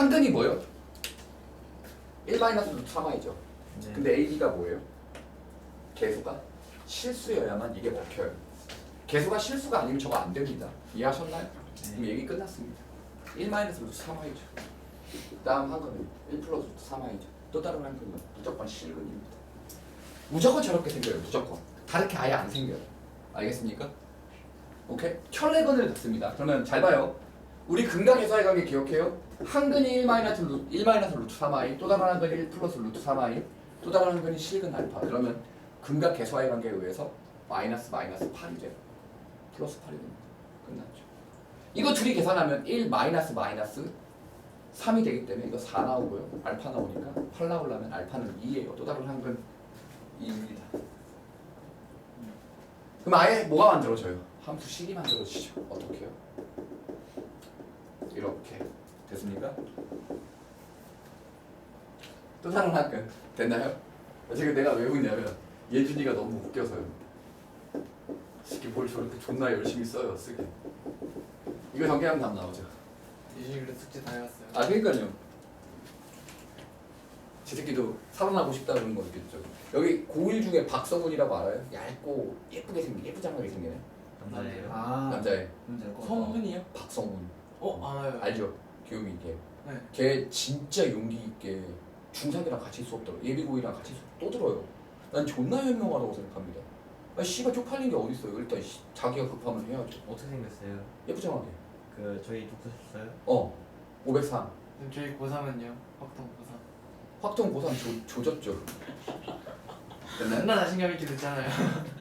한근이 뭐예요? 1 마이너스 루트 3i죠. 네. 근데 AB가 뭐예요? 개수가 실수여야만 이게 먹혀요. 개수가 실수가 아니면 저거 안 됩니다. 이해하셨나요? 그럼 얘기 끝났습니다. 1 마이너스 루트 3i죠. 다음 한 거는 1 플러스 루트 3i죠. 또 다른 한 거는 무조건 실근입니다. 무조건 저렇게 생겨요. 무조건. 다르게 아예 안 생겨요. 알겠습니까? 오케이? 혈내근을 듣습니다. 그러면 잘 봐요. 우리 근각에서의 관계 기억해요? 한 근이 1 마이너스 루트 1 마이너스 루트 3i 또 다른 한 근이 1 플러스 루트 3i 또 다른 한 근이 실근 알파 그러면 근각 개수와의 관계에 의해서 마이너스 마이너스 8이 돼요. 플러스 8이 됩니다. 끝났죠. 이거 둘이 계산하면 1 마이너스 마이너스 3이 되기 때문에 이거 4 나오고요. 알파 나오니까 8 나오려면 알파는 2예요. 또 다른 한근 2입니다. 그럼 아예 뭐가 만들어져요? 함수 식이 만들어지죠. 어떻게요? 이렇게 됐습니까? 또 다른 학교 됐나요? 지금 내가 왜 웃냐면 예준이가 너무 웃겨서요. 새끼 뭘 저렇게 존나 열심히 써요 쓰기. 이거 정리하면 답 나오죠. 유진이도 숙제 다 해왔어요. 아 그러니까요. 제 새끼도 살아나고 싶다는 거 있겠죠. 여기 고1 중에 박성훈이라고 알아요? 얇고 예쁘게 생긴 예쁘장하게 생기네. 남자예요. 아, 남자애. 남자고. 성훈이요? 박성훈. 어, 알아요. 알죠? 귀요미 걔. 네. 걔 진짜 용기 있게 중상이랑 같이 수업 들어. 예비고이랑 같이 수업 또 들어요. 난 존나 현명하다고 생각합니다. 아 씨발 쪽팔린 게 어딨어요. 일단 씨, 자기가 급하면 해야죠. 어떻게 생겼어요? 예쁘장하게. 그 저희 독서 썼어요? 어. 503. 그럼 저희 고3은요? 확통 고3. 확정 조, 조졌죠. 존나 자신감 있게 됐잖아요.